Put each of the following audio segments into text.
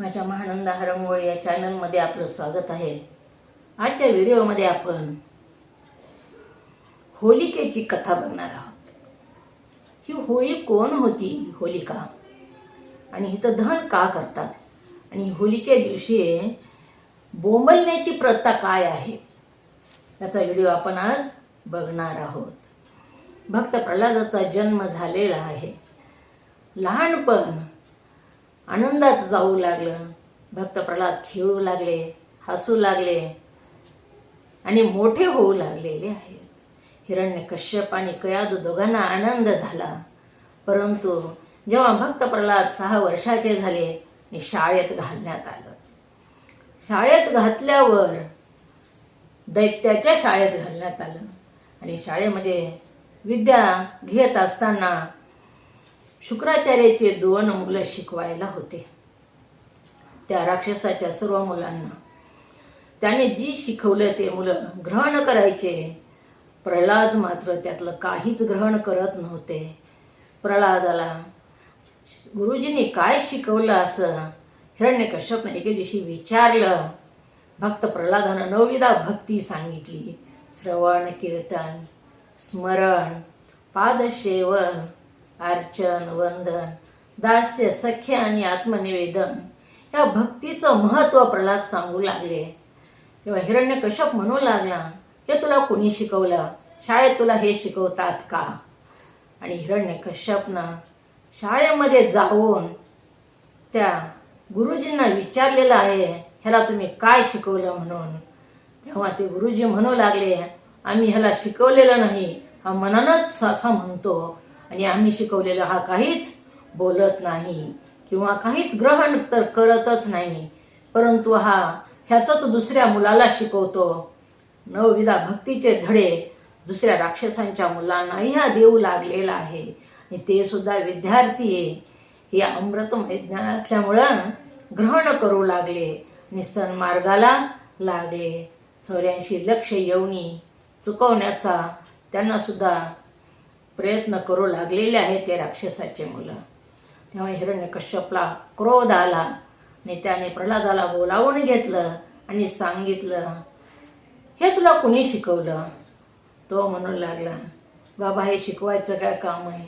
माझ्या महानंदा हरंगोळ या चॅनलमध्ये आपलं स्वागत आहे. आजच्या व्हिडिओमध्ये आपण होलिकेची कथा बघणार आहोत. ही होळी कोण होती होलिका? आणि हिचं दहन का करतात? आणि होलिके दिवशी बोंबलण्याची प्रथा काय आहे? याचा व्हिडिओ आपण आज बघणार आहोत. भक्त प्रल्हादाचा जन्म झालेला आहे. लहानपण आनंदात जाऊ लागलं. भक्त प्रल्हाद खेळू लागले हसू लागले आणि मोठे होऊ लागलेले आहेत. हिरण्य कश्यप आणि कयादू दोघांना आनंद झाला. परंतु जेव्हा भक्त प्रल्हाद सहा वर्षाचे झाले आणि शाळेत घालण्यात आलं. शाळेत घातल्यावर दैत्याच्या शाळेत घालण्यात आलं. आणि शाळेमध्ये विद्या घेत असताना शुक्राचार्याचे दोन मुलं शिकवायला होते. त्या राक्षसाच्या सर्व मुलांना. त्याने जी शिकवलं ते मुलं ग्रहण करायचे. प्रल्हाद मात्र त्यातलं काहीच ग्रहण करत नव्हते. प्रल्हादाला गुरुजींनी काय शिकवलं असं? हिरण्यकश्यपने एके दिवशी विचारलं. भक्त प्रल्हादानं नवविधा भक्ती सांगितली. श्रवण कीर्तन स्मरण पादसेवन अर्चन वंदन दास्य सख्य आणि आत्मनिवेदन या भक्तीचं महत्त्व प्रल्हाद सांगू लागले. तेव्हा हिरण्यकश्यप म्हणू लागला हे तुला कोणी शिकवलं? शाळेत तुला हे शिकवतात का? आणि हिरण्य कश्यपनं शाळेमध्ये जाऊन त्या गुरुजींना विचारलेलं आहे ह्याला तुम्ही काय शिकवलं म्हणून? तेव्हा ते गुरुजी म्हणू लागले आम्ही ह्याला शिकवलेलं नाही. हा मनानच असा म्हणतो. आणि आम्ही शिकवलेलं हा काहीच बोलत नाही किंवा काहीच ग्रहण तर करतच नाही. परंतु हा ह्याचंच दुसऱ्या मुलाला शिकवतो. नवविधा भक्तीचे धडे दुसऱ्या राक्षसांच्या मुलांनाही हा देऊ लागलेला आहे. आणि ते सुद्धा विद्यार्थी आहे. हे अमृतमय ज्ञान असल्यामुळं ग्रहण करू लागले आणि सन्मार्गाला लागले. चौऱ्याऐंशी लक्ष येऊनी चुकवण्याचा त्यांनासुद्धा प्रयत्न करू लागलेले आहेत ते राक्षसाचे मुलं. तेव्हा हिरण्यकश्यपला क्रोध आला. आणि त्याने प्रल्हादाला बोलावून घेतलं आणि सांगितलं हे तुला कुणी शिकवलं? तो म्हणू लागला बाबा हे शिकवायचं काय काम आहे?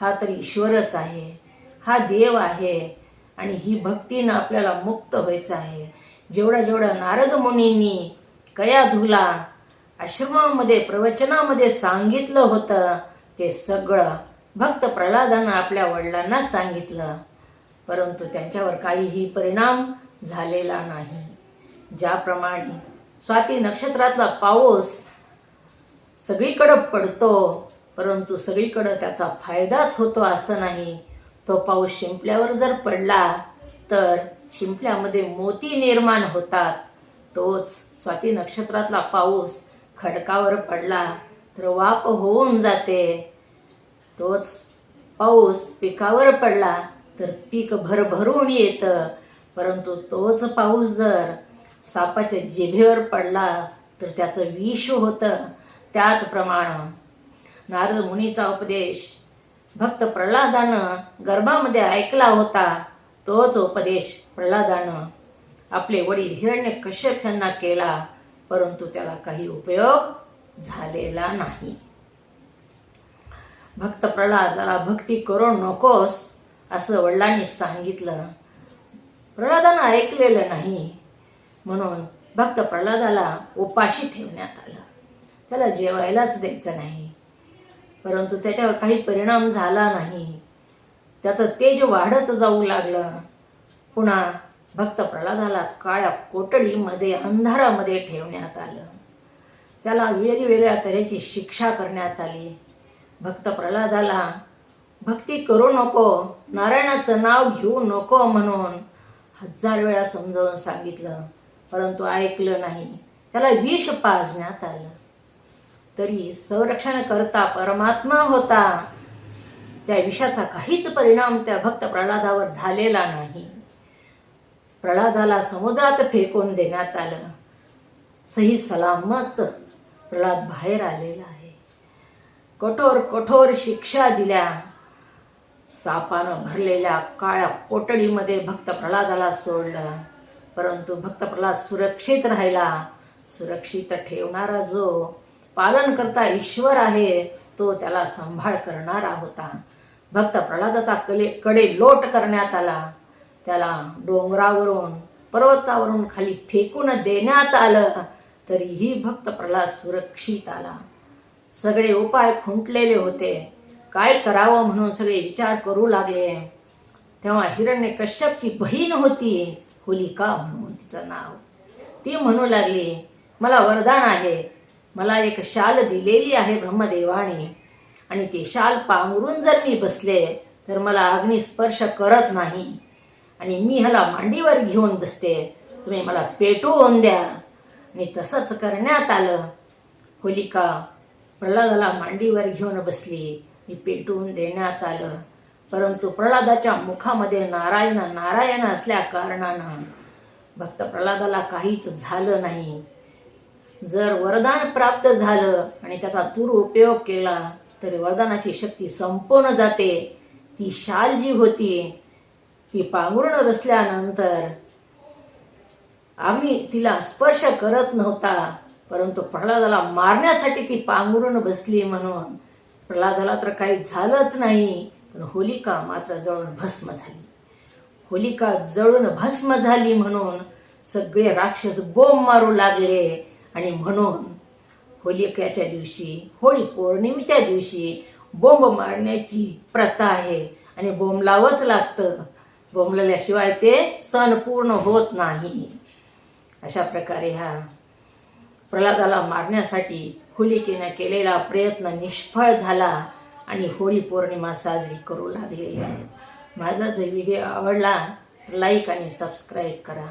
हा तर ईश्वरच आहे. हा देव आहे आणि ही भक्तीनं आपल्याला मुक्त व्हायचं आहे. जेवढा जेवढा नारद मुनींनी कया धुला आश्रमामध्ये प्रवचनामध्ये सांगितलं होतं ते सगळं भक्त प्रल्हादानं आपल्या वडिलांना सांगितलं. परंतु त्यांच्यावर काहीही परिणाम झालेला नाही. ज्याप्रमाणे स्वाती नक्षत्रातला पाऊस सगळीकडं पडतो परंतु सगळीकडं त्याचा फायदाच होतो असं नाही. तो पाऊस शिंपल्यावर जर पडला तर शिंपल्यामध्ये मोती निर्माण होतात. तोच स्वाती नक्षत्रातला पाऊस खडकावर पडला तर वाप होऊन जाते. तोच पाऊस पिकावर पडला तर पीक भरभरून येतं. परंतु तोच पाऊस जर सापाच्या जिभेवर पडला तर त्याचं विष होतं. त्याचप्रमाणे नारद मुनीचा उपदेश. भक्त प्रल्हादानं गर्भामध्ये ऐकला होता. तोच उपदेश प्रल्हादानं. आपले वडील हिरण्य कश्यप यांना केला. परंतु त्याला काही उपयोग झालेला नाही. भक्त प्रल्हादाला भक्ती करू नकोस असं वडिलांनी सांगितलं. प्रल्हादानं ऐकलेलं नाही. म्हणून भक्त प्रल्हादाला उपाशी ठेवण्यात आलं. त्याला जेवायलाच द्यायचं नाही. परंतु त्याच्यावर काही परिणाम झाला नाही. त्याचं तेज वाढत जाऊ लागलं. पुन्हा भक्त प्रल्हादाला काळ्या कोटडीमध्ये अंधारामध्ये ठेवण्यात आलं. त्याला वेगवेगळ्या तऱ्हेची शिक्षा करण्यात आली. भक्त प्रल्हादाला भक्ती करू नको नारायणाचं नाव घेऊ नको म्हणून हजार वेळा समजावून सांगितलं परंतु ऐकलं नाही. त्याला विष पाजण्यात आलं. तरी संरक्षण करता परमात्मा होता. त्या विषाचा काहीच परिणाम त्या भक्त प्रल्हादावर झालेला नाही. प्रल्हादाला समुद्रात फेकून देण्यात आलं. सही सलामत प्रल्हाद बाहेर आलेला आहे. कठोर कठोर शिक्षा दिल्या. सापानं भरलेल्या काळ्या कोटडीमध्ये भक्त प्रल्हादाला सोडलं. परंतु भक्त प्रल्हाद सुरक्षित राहिला. सुरक्षित ठेवणारा जो पालन करता ईश्वर आहे तो त्याला सांभाळ करणारा होता. भक्त प्रल्हादाचा कले कडे लोट करण्यात आला. त्याला डोंगरावरून पर्वतावरून खाली फेकून देण्यात आलं. तरीही भक्त प्रल्हाद सुरक्षित आला. सगळे उपाय खुंटलेले होते. काय करावं म्हणून सगळे विचार करू लागले. तेव्हा हिरण्य कश्यपची बहीण होती होलिका म्हणून तिचं नाव. ती म्हणू लागली मला वरदान आहे. मला एक शाल दिलेली आहे ब्रह्मदेवाने. आणि ते शाल पांघरून जर मी बसले तर मला अग्निस्पर्श करत नाही. आणि मी ह्याला मांडीवर घेऊन बसते. तुम्ही मला पेटवून द्या. आणि तसंच करण्यात आलं. होलिका प्रल्हादाला मांडीवर घेऊन बसली. आणि पेटवून देण्यात आलं. परंतु प्रल्हादाच्या मुखामध्ये नारायण नारायण असल्या कारणानं भक्त प्रल्हादाला काहीच झालं नाही. जर वरदान प्राप्त झालं आणि त्याचा दुरुपयोग केला तरी वरदानाची शक्ती संपूर्ण जाते. ती शाल जी होती. ती पांघरून बसल्यानंतर आम्ही तिला स्पर्श करत नव्हता परंतु प्रल्हादाला मारण्यासाठी ती पांघरून बसली म्हणून. प्रल्हादाला तर काही झालंच नाही पण होलिका मात्र जळून भस्म झाली. होलिका जळून भस्म झाली म्हणून सगळे राक्षस बोंब मारू लागले आणि म्हणून होलिकाच्या दिवशी होळी पौर्णिमेच्या दिवशी बोंब मारण्याची प्रथा आहे आणि बोंबलावंच लागतं. बोंबलाल्याशिवाय ते सण पूर्ण होत नाही. अशा प्रकारे हा प्रल्हादाला मारण्यासाठी होलिकेनं केलेला प्रयत्न निष्फळ झाला आणि होळी पौर्णिमा साजरी करू लागलेली आहेत. माझा जर व्हिडिओ आवडला लाईक आणि सबस्क्राईब करा.